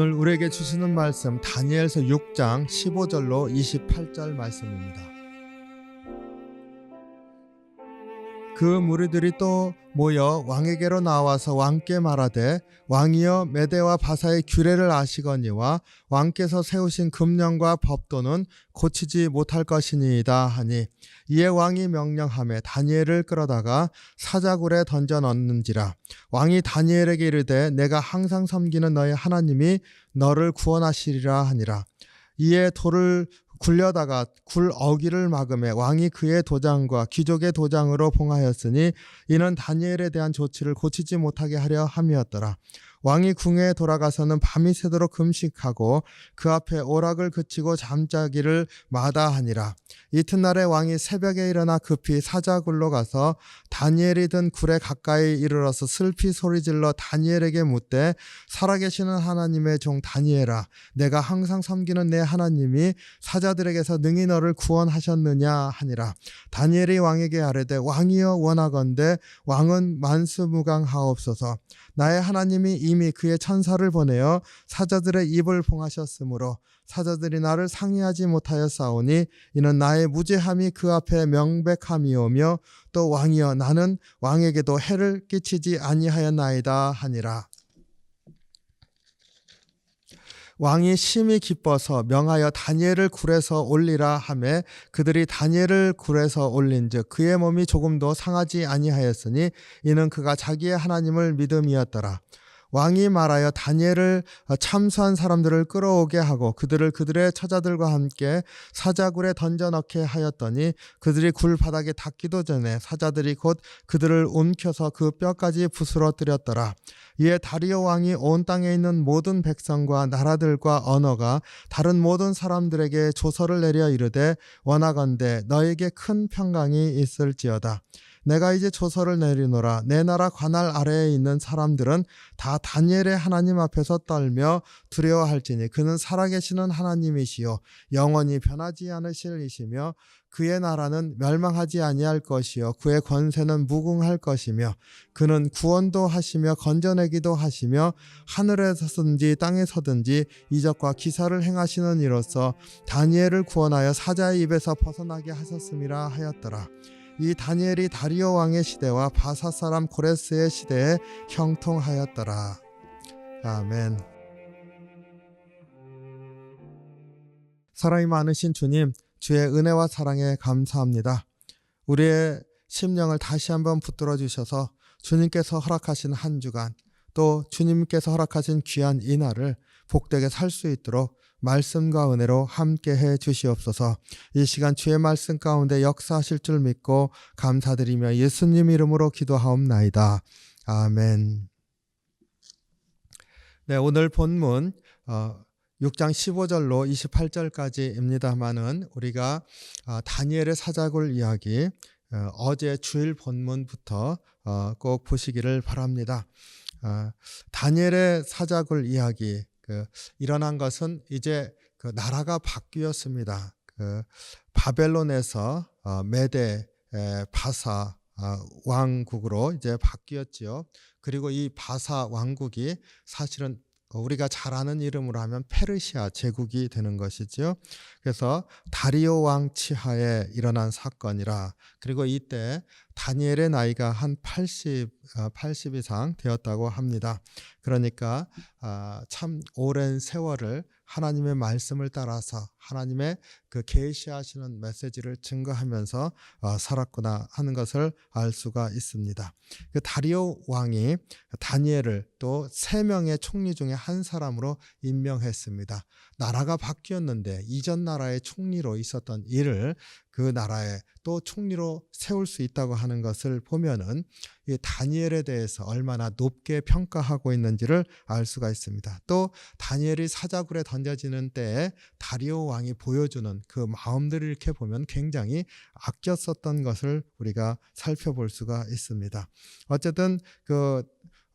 오늘 우리에게 주시는 말씀 다니엘서 6장 15절로 28절 말씀입니다. 그 무리들이 또 모여 왕에게로 나와서 왕께 말하되 왕이여 메대와 바사의 규례를 아시거니와 왕께서 세우신 금령과 법도는 고치지 못할 것이니이다 하니 이에 왕이 명령함에 다니엘을 끌어다가 사자굴에 던져 넣는지라. 왕이 다니엘에게 이르되 내가 항상 섬기는 너의 하나님이 너를 구원하시리라 하니라. 이에 돌을 굴려다가 굴 어기를 막음에 왕이 그의 도장과 귀족의 도장으로 봉하였으니 이는 다니엘에 대한 조치를 고치지 못하게 하려 함이었더라. 왕이 궁에 돌아가서는 밤이 새도록 금식하고 그 앞에 오락을 그치고 잠자기를 마다하니라. 이튿날에 왕이 새벽에 일어나 급히 사자굴로 가서 다니엘이 든 굴에 가까이 이르러서 슬피 소리질러 다니엘에게 묻되 살아계시는 하나님의 종 다니엘아 내가 항상 섬기는 내 하나님이 사자들에게서 능히 너를 구원하셨느냐 하니라. 다니엘이 왕에게 아뢰되 왕이여 원하건대 왕은 만수무강하옵소서 나의 하나님이 이미 그의 천사를 보내어 사자들의 입을 봉하셨으므로 사자들이 나를 상의하지 못하여 싸우니 이는 나의 무죄함이 그 앞에 명백함이오며 또 왕이여 나는 왕에게도 해를 끼치지 아니하였나이다 하니라. 왕이 심히 기뻐서 명하여 다니엘을 굴에서 올리라 하매 그들이 다니엘을 굴에서 올린즉 그의 몸이 조금도 상하지 아니하였으니 이는 그가 자기의 하나님을 믿음이었더라. 왕이 말하여 다니엘을 참수한 사람들을 끌어오게 하고 그들을 그들의 처자들과 함께 사자굴에 던져 넣게 하였더니 그들이 굴 바닥에 닿기도 전에 사자들이 곧 그들을 움켜서 그 뼈까지 부스러뜨렸더라. 이에 다리오 왕이 온 땅에 있는 모든 백성과 나라들과 언어가 다른 모든 사람들에게 조서를 내려 이르되 원하건대 너에게 큰 평강이 있을지어다. 내가 이제 조서를 내리노라. 내 나라 관할 아래에 있는 사람들은 다 다니엘의 하나님 앞에서 떨며 두려워할지니 그는 살아계시는 하나님이시요. 영원히 변하지 않으실 이시며 그의 나라는 멸망하지 아니할 것이요. 그의 권세는 무궁할 것이며 그는 구원도 하시며 건져내기도 하시며 하늘에 서든지 땅에 서든지 이적과 기사를 행하시는 이로써 다니엘을 구원하여 사자의 입에서 벗어나게 하셨음이라 하였더라. 이 다니엘이 다리오 왕의 시대와 바사 사람 고레스의 시대에 형통하였더라. 아멘. 사랑이 많으신 주님, 주의 은혜와 사랑에 감사합니다. 우리의 심령을 다시 한번 붙들어 주셔서 주님께서 허락하신 한 주간 또 주님께서 허락하신 귀한 이 날을 복되게 살 수 있도록 말씀과 은혜로 함께 해 주시옵소서. 이 시간 주의 말씀 가운데 역사하실 줄 믿고 감사드리며 예수님 이름으로 기도하옵나이다. 아멘. 네, 오늘 본문 어, 6장 15절로 28절까지입니다만은 우리가 어, 다니엘의 사자굴 이야기 어, 어제 주일 본문부터 어, 꼭 보시기를 바랍니다. 어, 다니엘의 사자굴 이야기 그 일어난 것은 이제 그 나라가 바뀌었습니다. 그 바벨론에서 어, 메데 에, 바사 어, 왕국으로 이제 바뀌었지요. 그리고 이 바사 왕국이 사실은 우리가 잘 아는 이름으로 하면 페르시아 제국이 되는 것이지요. 그래서 다리오 왕 치하에 일어난 사건이라 그리고 이때 다니엘의 나이가 한 80, 80 이상 되었다고 합니다. 그러니까 아, 참 오랜 세월을 하나님의 말씀을 따라서 하나님의 그 계시하시는 메시지를 증거하면서 어, 살았구나 하는 것을 알 수가 있습니다. 그 다리오 왕이 다니엘을 또 세 명의 총리 중에 한 사람으로 임명했습니다. 나라가 바뀌었는데 이전 나라 의 총리로 있었던 일을 그 나라에 또 총리로 세울 수 있다고 하는 것을 보면은 이 다니엘에 대해서 얼마나 높게 평가하고 있는지를 알 수가 있습니다. 또 다니엘이 사자굴에 던져지는 때에 다리오 왕이 보여주는 그 마음들을 이렇게 보면 굉장히 아꼈었던 것을 우리가 살펴볼 수가 있습니다. 어쨌든 그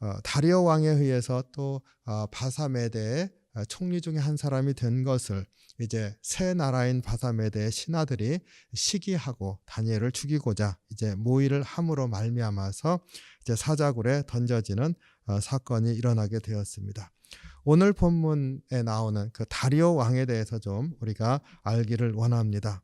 어, 다리오 왕에 의해서 또 어, 바사메대의 어, 총리 중에 한 사람이 된 것을 이제 새 나라인 바사메대의 신하들이 시기하고 다니엘을 죽이고자 이제 모의를 함으로 말미암아서 이제 사자굴에 던져지는 어, 사건이 일어나게 되었습니다. 오늘 본문에 나오는 그 다리오 왕에 대해서 좀 우리가 알기를 원합니다.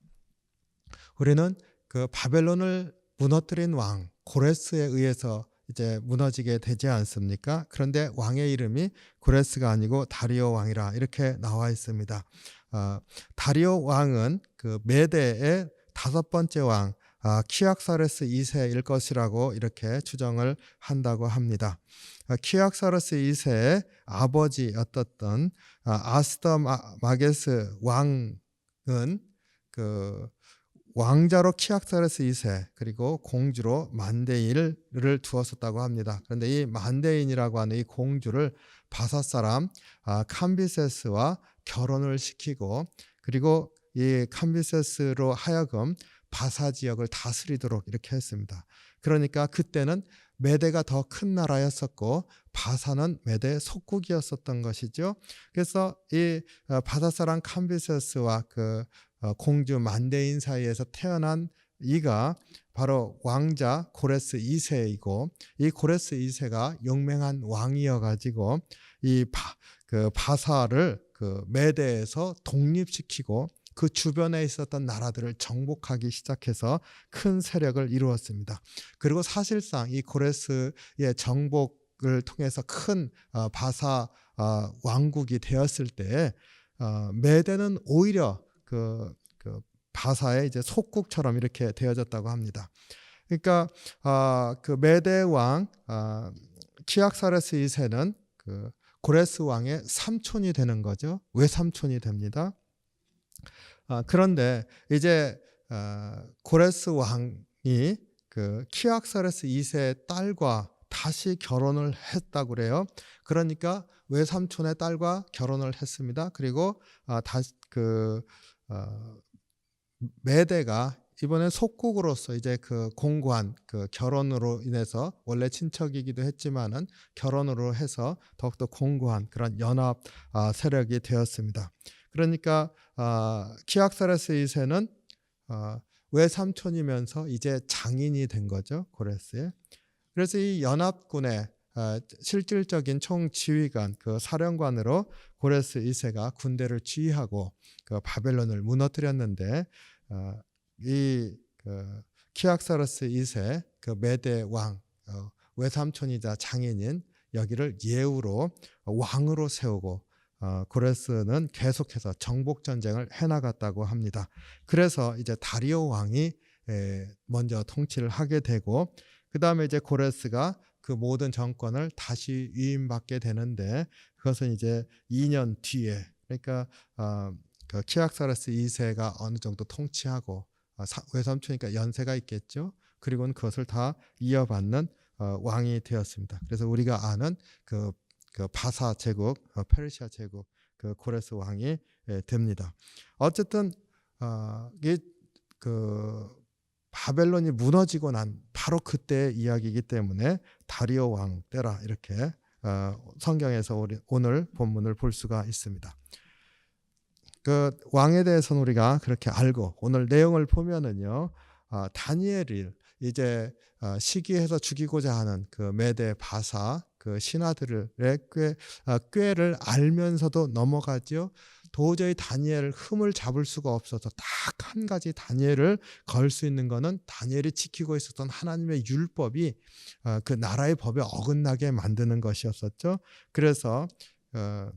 우리는 그 바벨론을 무너뜨린 왕 고레스에 의해서 이제 무너지게 되지 않습니까? 그런데 왕의 이름이 고레스가 아니고 다리오 왕이라 이렇게 나와 있습니다. 어, 다리오 왕은 그 메대의 다섯 번째 왕 아, 키악사레스 2세일 것이라고 이렇게 추정을 한다고 합니다. 아, 키악사레스 2세의 아버지였던 아, 아스더 마게스 왕은 그 왕자로 키악사레스 2세 그리고 공주로 만데인을 두었었다고 합니다. 그런데 이 만데인이라고 하는 이 공주를 바사 사람 아, 캄비세스와 결혼을 시키고 그리고 이 캄비세스로 하여금 바사 지역을 다스리도록 이렇게 했습니다. 그러니까 그때는 메대가 더 큰 나라였었고 바사는 메대의 속국이었었던 것이죠. 그래서 이 어, 바사 사람 캄비세스와 그 어, 공주 만대인 사이에서 태어난 이가 바로 왕자 고레스 2세이고 이 고레스 2세가 용맹한 왕이어 가지고 이 바, 그 바사를 그 메대에서 독립시키고 그 주변에 있었던 나라들을 정복하기 시작해서 큰 세력을 이루었습니다. 그리고 사실상 이 고레스의 정복을 통해서 큰 어, 바사 어, 왕국이 되었을 때 어, 메대는 오히려 그, 그 바사의 이제 속국처럼 이렇게 되어졌다고 합니다. 그러니까 그 메대 왕 키악사레스 2세는 그 고레스 왕의 삼촌이 되는 거죠. 외삼촌이 됩니다. 아, 그런데 이제 아, 고레스 왕이 그 키악사레스 2세 딸과 다시 결혼을 했다고 그래요. 그러니까 외삼촌의 딸과 결혼을 했습니다. 그리고 아, 다시 그 어, 메대가 이번에 속국으로서 이제 그 공고한 그 결혼으로 인해서 원래 친척이기도 했지만은 결혼으로 해서 더욱더 공고한 그런 연합 아, 세력이 되었습니다. 그러니까 아, 키악사레스 2세는 아, 외삼촌이면서 이제 장인이 된 거죠 고레스에. 그래서 이 연합군의 아, 실질적인 총지휘관 그 사령관으로 고레스 2세가 군대를 지휘하고 그 바벨론을 무너뜨렸는데 어, 이그 키악사르스 2세 그 메대 왕 어, 외삼촌이자 장인인 여기를 예우로 왕으로 세우고 어, 고레스는 계속해서 정복 전쟁을 해나갔다고 합니다. 그래서 이제 다리오 왕이 에, 먼저 통치를 하게 되고 그 다음에 이제 고레스가 그 모든 정권을 다시 위임받게 되는데 그것은 이제 2년 뒤에 그러니까 어, 그 키악사레스 2세가 어느 정도 통치하고 어, 외삼촌이니까 연세가 있겠죠. 그리고는 그것을 다 이어받는 어, 왕이 되었습니다. 그래서 우리가 아는 그, 그 바사 제국, 어, 페르시아 제국, 그 고레스 왕이 예, 됩니다. 어쨌든 어, 이게 그 바벨론이 무너지고 난 바로 그때의 이야기이기 때문에 다리오 왕 때라 이렇게 어, 성경에서 우리 오늘 본문을 볼 수가 있습니다. 그 왕에 대해서는 우리가 그렇게 알고 오늘 내용을 보면은요 어, 다니엘을 이제 어, 시기해서 죽이고자 하는 그 메대 바사 그 신하들의 꾀 어, 꾀를 알면서도 넘어가죠. 도저히 다니엘을 흠을 잡을 수가 없어서 딱 한 가지 다니엘을 걸 수 있는 거는 다니엘이 지키고 있었던 하나님의 율법이 어, 그 나라의 법에 어긋나게 만드는 것이었었죠. 그래서 어,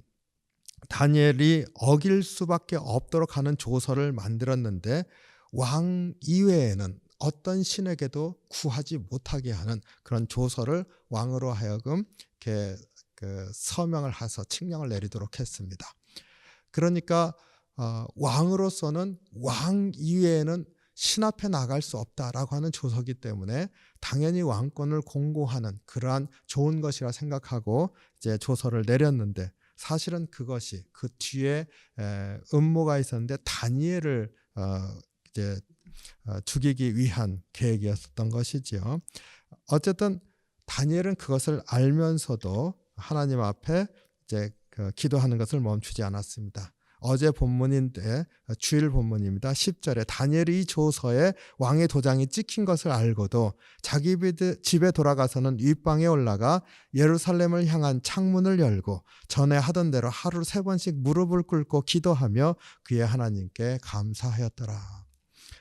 다니엘이 어길 수밖에 없도록 하는 조서를 만들었는데 왕 이외에는 어떤 신에게도 구하지 못하게 하는 그런 조서를 왕으로 하여금 이렇게 그 서명을 해서 칙령을 내리도록 했습니다. 그러니까 어, 왕으로서는 왕 이외에는 신 앞에 나갈 수 없다라고 하는 조서기 때문에 당연히 왕권을 공고하는 그러한 좋은 것이라 생각하고 이제 조서를 내렸는데 사실은 그것이 그 뒤에 음모가 있었는데 다니엘을 어, 이제 어, 죽이기 위한 계획이었던 것이지요. 어쨌든 다니엘은 그것을 알면서도 하나님 앞에 이제 그 기도하는 것을 멈추지 않았습니다. 어제 본문인데 주일 본문입니다. 10절에 다니엘이 이 조서에 왕의 도장이 찍힌 것을 알고도 자기 집에 돌아가서는 윗방에 올라가 예루살렘을 향한 창문을 열고 전에 하던 대로 하루 세 번씩 무릎을 꿇고 기도하며 그의 하나님께 감사하였더라.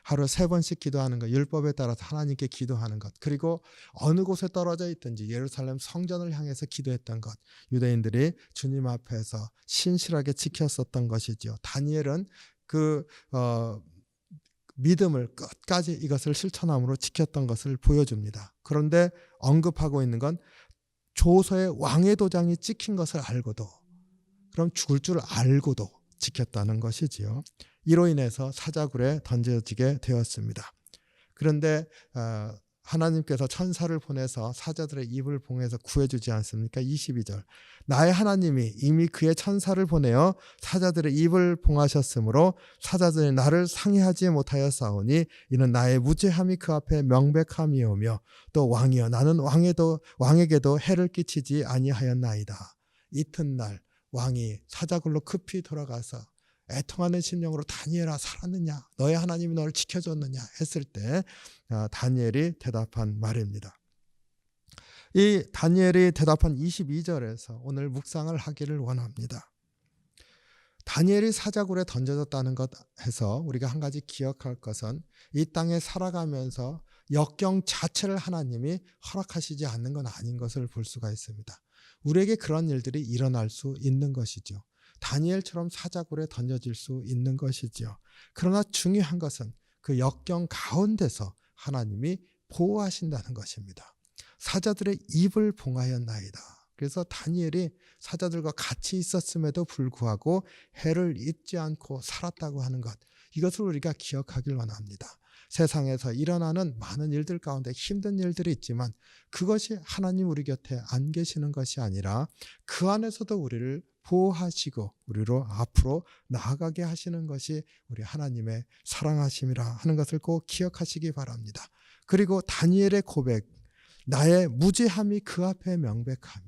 하루 세 번씩 기도하는 것, 율법에 따라서 하나님께 기도하는 것, 그리고 어느 곳에 떨어져 있든지 예루살렘 성전을 향해서 기도했던 것, 유대인들이 주님 앞에서 신실하게 지켰었던 것이지요. 다니엘은 그 어, 믿음을 끝까지 이것을 실천함으로 지켰던 것을 보여줍니다. 그런데 언급하고 있는 건 조서의 왕의 도장이 찍힌 것을 알고도 그럼 죽을 줄 알고도 지켰다는 것이지요. 이로 인해서 사자굴에 던져지게 되었습니다. 그런데 어, 하나님께서 천사를 보내서 사자들의 입을 봉해서 구해주지 않습니까? 22절. 나의 하나님이 이미 그의 천사를 보내어 사자들의 입을 봉하셨으므로 사자들이 나를 상해하지 못하여 싸우니 이는 나의 무죄함이 그 앞에 명백함이오며 또 왕이여 나는 왕에도 왕에게도 해를 끼치지 아니하였나이다. 이튿날 왕이 사자굴로 급히 돌아가서 애통하는 심령으로 다니엘아 살았느냐 너의 하나님이 너를 지켜줬느냐 했을 때 아, 다니엘이 대답한 말입니다. 이 다니엘이 대답한 22절에서 오늘 묵상을 하기를 원합니다. 다니엘이 사자굴에 던져졌다는 것 해서 우리가 한 가지 기억할 것은 이 땅에 살아가면서 역경 자체를 하나님이 허락하시지 않는 건 아닌 것을 볼 수가 있습니다. 우리에게 그런 일들이 일어날 수 있는 것이죠. 다니엘처럼 사자굴에 던져질 수 있는 것이지요. 그러나 중요한 것은 그 역경 가운데서 하나님이 보호하신다는 것입니다. 사자들의 입을 봉하였나이다. 그래서 다니엘이 사자들과 같이 있었음에도 불구하고 해를 잊지 않고 살았다고 하는 것. 이것을 우리가 기억하길 원합니다. 세상에서 일어나는 많은 일들 가운데 힘든 일들이 있지만 그것이 하나님 우리 곁에 안 계시는 것이 아니라 그 안에서도 우리를 보호하시고 우리로 앞으로 나아가게 하시는 것이 우리 하나님의 사랑하심이라 하는 것을 꼭 기억하시기 바랍니다. 그리고 다니엘의 고백, 나의 무죄함이 그 앞에 명백함이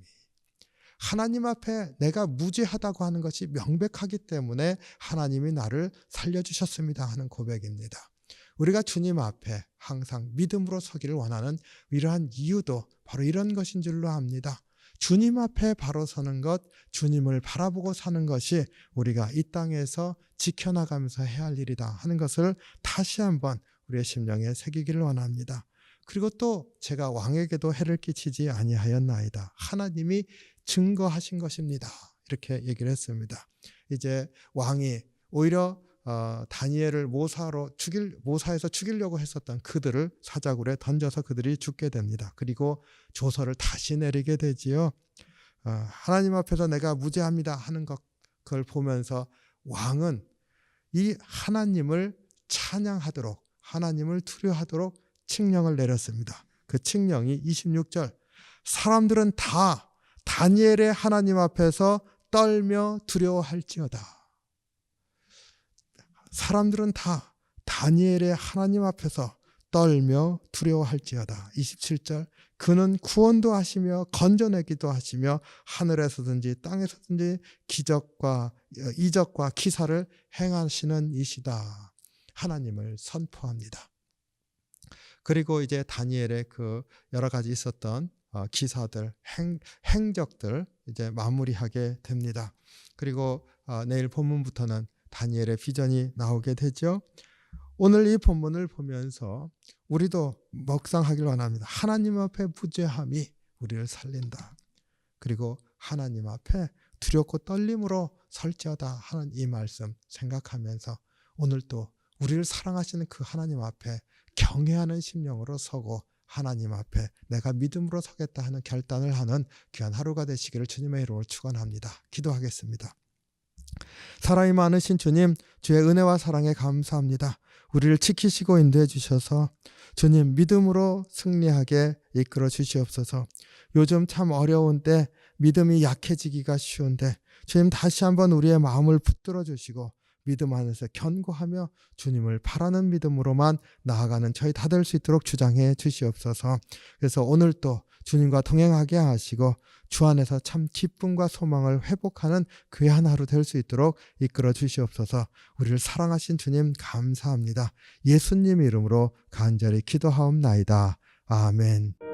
하나님 앞에 내가 무죄하다고 하는 것이 명백하기 때문에 하나님이 나를 살려주셨습니다 하는 고백입니다. 우리가 주님 앞에 항상 믿음으로 서기를 원하는 이러한 이유도 바로 이런 것인 줄로 압니다. 주님 앞에 바로 서는 것, 주님을 바라보고 사는 것이 우리가 이 땅에서 지켜나가면서 해야 할 일이다 하는 것을 다시 한번 우리의 심령에 새기기를 원합니다. 그리고 또 제가 왕에게도 해를 끼치지 아니하였나이다. 하나님이 증거하신 것입니다. 이렇게 얘기를 했습니다. 이제 왕이 오히려 어, 다니엘을 모사로 죽일 모사에서 죽이려고 했었던 그들을 사자굴에 던져서 그들이 죽게 됩니다. 그리고 조서를 다시 내리게 되지요. 어, 하나님 앞에서 내가 무죄합니다 하는 것 그걸 보면서 왕은 이 하나님을 찬양하도록 하나님을 두려하도록 칙령을 내렸습니다. 그 칙령이 26절 사람들은 다 다니엘의 하나님 앞에서 떨며 두려워할지어다. 사람들은 다 다니엘의 하나님 앞에서 떨며 두려워할지어다. 27절 그는 구원도 하시며 건져내기도 하시며 하늘에서든지 땅에서든지 기적과 이적과 기사를 행하시는 이시다. 하나님을 선포합니다. 그리고 이제 다니엘의 그 여러 가지 있었던 어, 기사들, 행, 행적들 이제 마무리하게 됩니다. 그리고 어, 내일 본문부터는 다니엘의 비전이 나오게 되죠. 오늘 이 본문을 보면서 우리도 묵상하길 원합니다. 하나님 앞에 부재함이 우리를 살린다. 그리고 하나님 앞에 두렵고 떨림으로 설지어다 하는 이 말씀 생각하면서 오늘 또 우리를 사랑하시는 그 하나님 앞에 경외하는 심령으로 서고 하나님 앞에 내가 믿음으로 서겠다 하는 결단을 하는 귀한 하루가 되시기를 주님의 이름으로 축원합니다. 기도하겠습니다. 사랑이 많으신 주님, 주의 은혜와 사랑에 감사합니다. 우리를 지키시고 인도해 주셔서 주님 믿음으로 승리하게 이끌어 주시옵소서. 요즘 참 어려운 때 믿음이 약해지기가 쉬운데 주님 다시 한번 우리의 마음을 붙들어 주시고 믿음 안에서 견고하며 주님을 바라는 믿음으로만 나아가는 저희 다 될 수 있도록 주장해 주시옵소서. 그래서 오늘 또 주님과 동행하게 하시고 주 안에서 참 기쁨과 소망을 회복하는 귀한 하루 될 수 있도록 이끌어 주시옵소서. 우리를 사랑하신 주님 감사합니다. 예수님 이름으로 간절히 기도하옵나이다. 아멘.